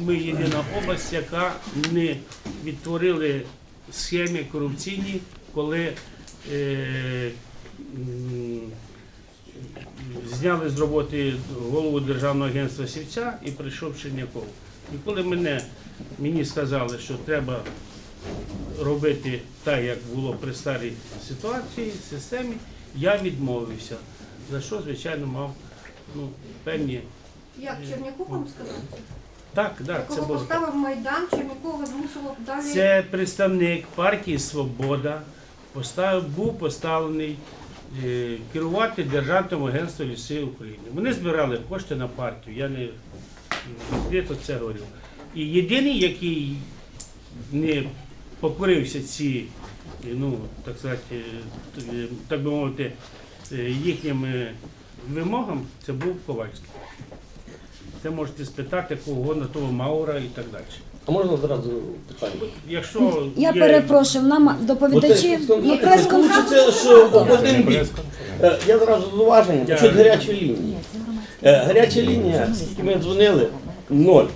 ми єдина область, яка не відтворили схеми корупційні, коли е, зняли з роботи голову Державного агентства Сівця і прийшов Черняков. І коли мене, мені сказали, що треба робити так, як було при старій ситуації, системі, я відмовився. За що, звичайно, мав ну, певні. Як Черняков вам сказав? Так, так, це Якого було. поставив Майдан, Чернякова змусило далі. Це представник партії Свобода поставив, був поставлений е, керувати Державним агентством лісів України. Вони збирали кошти на партію, я не відкрито це говорю. І єдиний, який не покорився ці, е, ну, так сказати, е, е, так би мовити, їхнім вимогам, це був Ковальський. Це можете спитати кого угодно, того Маура і так далі. А можна зразу питання? Якщо Я є- перепрошую, нам доповідачі ну, прес-конференція. Один бік. Е, Я зразу зауваження, що гаряча лінія. Е, Гаряча лінія, скільки ми дзвонили, ноль.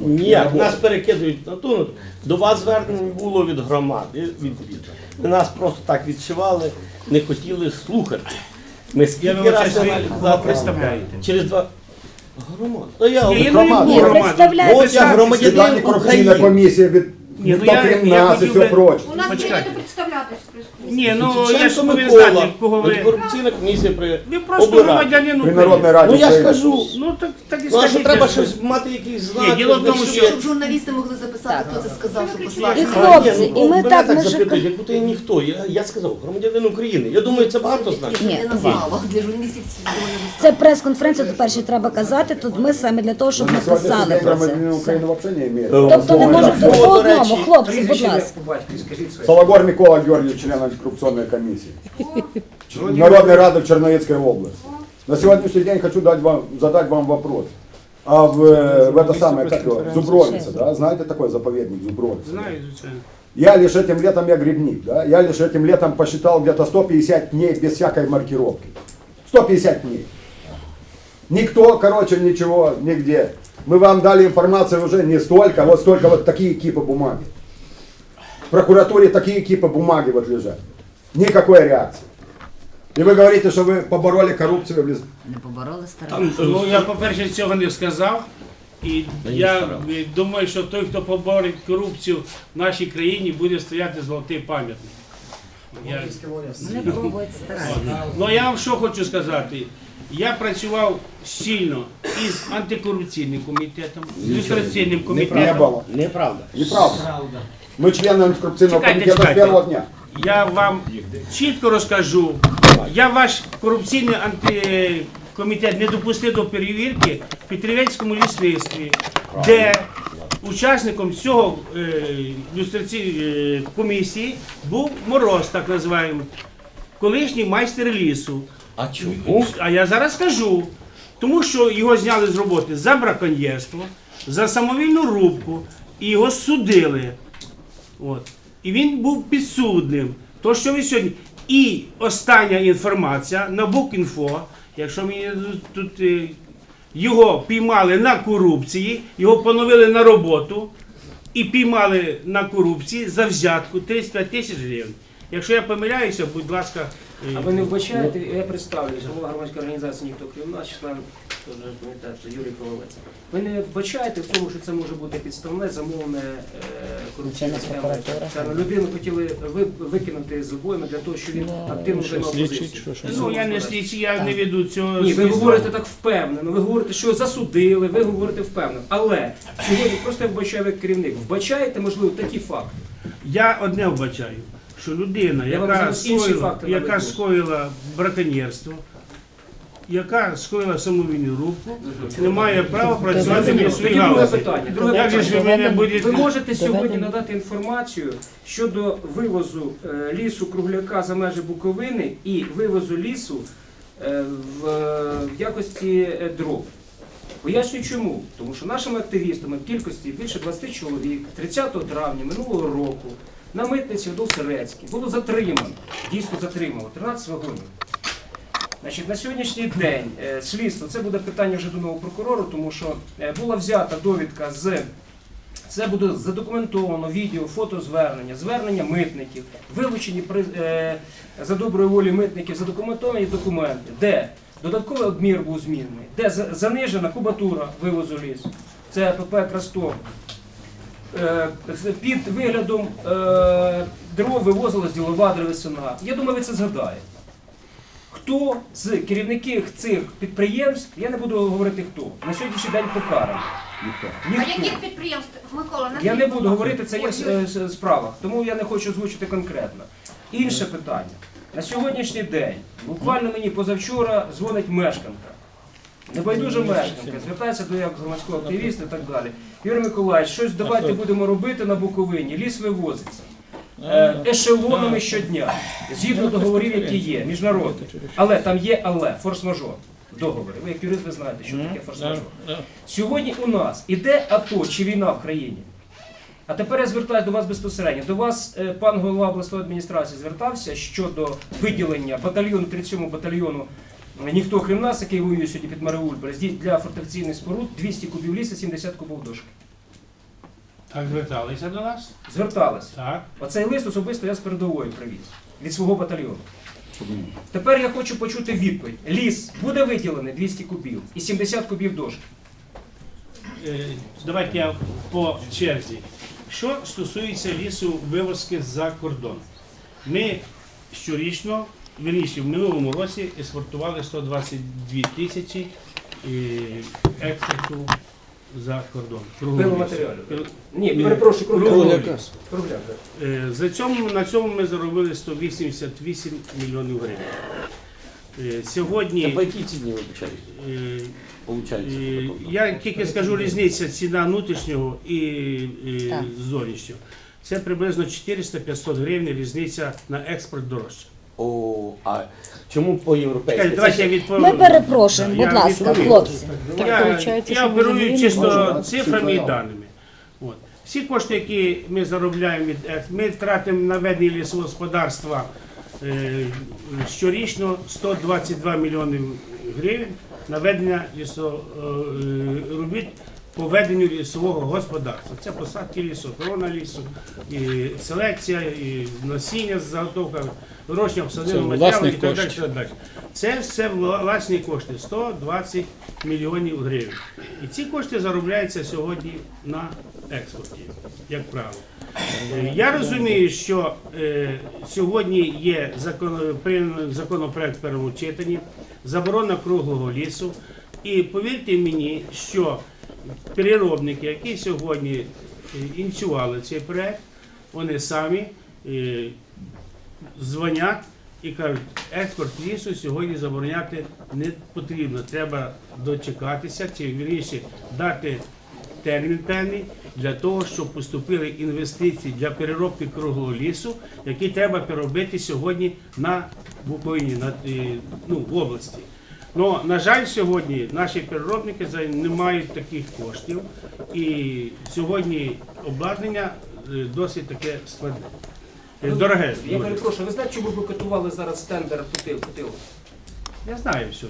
Ніяк. Нас перекидують на ту. До вас звернень було від громади. Від, від. Нас просто так відшивали, не хотіли слухати. Ми Я скільки вибачаюсь, разів ви кого представляєте? Через два. Громад. Та я Ні, я не громада. Ні, Громада. представляєте. От я громадянин коррупционная України. комиссия, ведь Не, ну я- я нас и хотів все би- прочее. У нас Почекайте. прийнято прес-клубі. Ні, ну я ж повинен Микола, знати, кого ви. антикорупційна комісія при Ви просто облраді. громадянин При України. Народной Раді Ну я ж кажу, Ну так, так і ну, а що скажіть. треба щось мати якісь знаки. діло в тому, що- Щоб журналісти могли записати, хто це сказав, що І хлопці, і ми мене так, ми ж- запитують, як будто я ніхто. Я, я сказав, громадянин України. Я думаю, це багато значить. Ні, Не назвала. Для журналістів це прес-конференція, то перше треба казати. Тут ми саме для того, щоб Ну, на написали про громадянин це. України вообще не имеет. Тобто не можуть так, по одному, хлопці, будь ласка. Салагор Микола Георгиевич, член антикоррупционной комиссии. Народной Рады в Черновецкой области. На сегодняшний день хочу дать вам, задать вам вопрос. А в, э, в это самое, как его, Зубровица, да, знаете такой заповедник Зубровица? Знаю, звичайно. Я лишь этим летом, я грибник, да, я лишь этим летом посчитал где-то 150 дней без всякой маркировки. 150 дней. Никто, короче, ничего, нигде. Мы вам дали информацию уже не столько, вот столько вот такие кипы бумаги. В прокуратуре такие кипы бумаги вот лежат. Никакой реакции. И вы говорите, что вы побороли коррупцию в лес- не побороли Там, ну, я, по-перше, цього не сказав. І я е, думаю, що той, хто поборить корупцію в нашій країні, буде стояти золотий пам'ятник. Я... Не пробують старатися. Ну я вам що хочу сказати. Я працював сильно із антикорупційним комітетом, з люстраційним Не комітетом. было. Неправда. Неправда. Антикоррупционного Чекайте, комитета с чекайте. первого дня. Я вам чітко розкажу. Я ваш корупційний антикомітет не допустив до перевірки в Петрівецькому лісництві, де учасником цього е, люстраційної комісії був Мороз, так називаємо, колишній майстер лісу. А чому? А я зараз скажу. Тому що його зняли з роботи за браконьєрство, за самовільну рубку, і його судили. От. І він був підсудним. То, що ви сьогодні. І остання інформація на Букінфо, якщо мені тут е, його піймали на корупції, його поновили на роботу і піймали на корупції за взятку 35 тисяч гривень. Якщо я помиляюся, будь ласка, е, А ви не вбачаєте, я представлюсь, голова громадської організації ніхто крім нас, член теж комітету Юрій Ковалець. Ви не вбачаєте в тому, що це може бути підставне замовне корупційне схема. Людину хотіли викинути з обоями для того, щоб він активно займав позицію. ну я не слідчий, я не веду цього. Ні, ви говорите так впевнено, ви говорите, що засудили, ви говорите впевнено. Але сьогодні просто я вбачаю як керівник. Вбачаєте, можливо, такі факти. Я одне вбачаю, що людина, Я яка скоїла, яка скоїла браконьєрство, яка скоїла самовільну рубку, не має права працювати в лісовій друге галузі. питання. Друге Як же ж ви можете сьогодні надати інформацію щодо вивозу е, лісу кругляка за межі Буковини і вивозу лісу е, в, в якості е, дров. Пояснюю чому. Тому що нашими активістами в кількості більше 20 чоловік 30 травня минулого року на митниці в Довсерецькій було затримано, дійсно затримано 13 вагонів. Значить, на сьогоднішній день е, слідство, це буде питання вже до нового прокурору, тому що е, була взята довідка з Це буде задокументовано відео, фотозвернення, звернення митників, вилучені при, е, за доброї волі митників задокументовані документи, де додатковий обмір був змінений, де занижена кубатура вивозу лісу. Це ПП Крастов. Е, Під виглядом е, дров вивозилась ділова древесина. Я думаю, ви це згадаєте. Хто з керівників цих підприємств, я не буду говорити хто, на сьогоднішній день покараний. А Ніхто. яких підприємств, Микола, Я не буду говорити, це є в е, справах, тому я не хочу озвучити конкретно. Інше питання. На сьогоднішній день, буквально мені позавчора дзвонить мешканка. Небайдужа мешканка, звертається до як громадського активіста і так далі. Юрій Миколаївич, щось давайте будемо робити на Буковині, ліс вивозиться. Ешелонами щодня, згідно договорів, які є, міжнародних. Але там є але, форс-мажор. Договори. Ви як юрист ви знаєте, що таке форс-мажор. Сьогодні у нас іде АТО чи війна в країні. А тепер я звертаюся до вас безпосередньо. До вас е, пан голова обласної адміністрації звертався щодо виділення батальйону 37 батальйону е, ніхто крім нас, який воює сьогодні під здійснить для фортифікаційних споруд 200 кубів лісу, 70 кубів дошки. Так зверталися до нас? Зверталися. Так. Оцей лист особисто я з передової привіз від свого батальйону. Тепер я хочу почути відповідь. Ліс буде виділений 200 кубів і 70 кубів дошки. Е, Давайте я по черзі. Що стосується лісу вивозки за кордон, ми щорічно, вірніше, в минулому році експортували 122 тисячі е, експорту за кордон. Пиломатеріалів. Пил- Ні, Ні. перепрошую, Круглого кругляк. лісу. Кругляк. Е, За цьому, на цьому ми заробили 188 мільйонів гривень. Е, Це Сьогодні по якій ціні вибачаюсь? е, Получається. Е, Я тільки скажу різниця ціна внутрішнього і е, Так. зовнішнього. Це приблизно 400-500 гривень різниця на експорт дорожче. О, а чому по європейськи? Давайте я відповім. Ми перепрошуємо, Я будь ласка, відповім. хлопці. Я, я оперую чисто цифрами і даними. От. Всі кошти, які ми заробляємо від екс- ми тратимо на ведення лісового господарства е, щорічно 122 мільйони гривень на ведення лісо, е, робіт по веденню лісового господарства. Це посадки лісу, охорона лісу, і селекція, і насіння, заготовка, вирощення обсадного матеріалу і так далі. так далі. Це все власні кошти 120 мільйонів гривень. І ці кошти заробляються сьогодні на експорті, як правило. Я розумію, що е, сьогодні є закон, законопроект в першому читанні, заборона круглого лісу. І повірте мені, що переробники, які сьогодні е, ініціювали цей проект, вони самі е, дзвонять і кажуть, експорт лісу сьогодні забороняти не потрібно. Треба дочекатися, чи вірніше дати термін певний для того, щоб поступили інвестиції для переробки круглого лісу, які треба переробити сьогодні на Буковині, на, е, ну, в області. Ну, на жаль, сьогодні наші переробники не мають таких коштів, і сьогодні обладнання е, досить таке складне. Е, Дороге. Я перепрошую, ви знаєте, чому ви котували зараз тендер по тил- Я знаю все.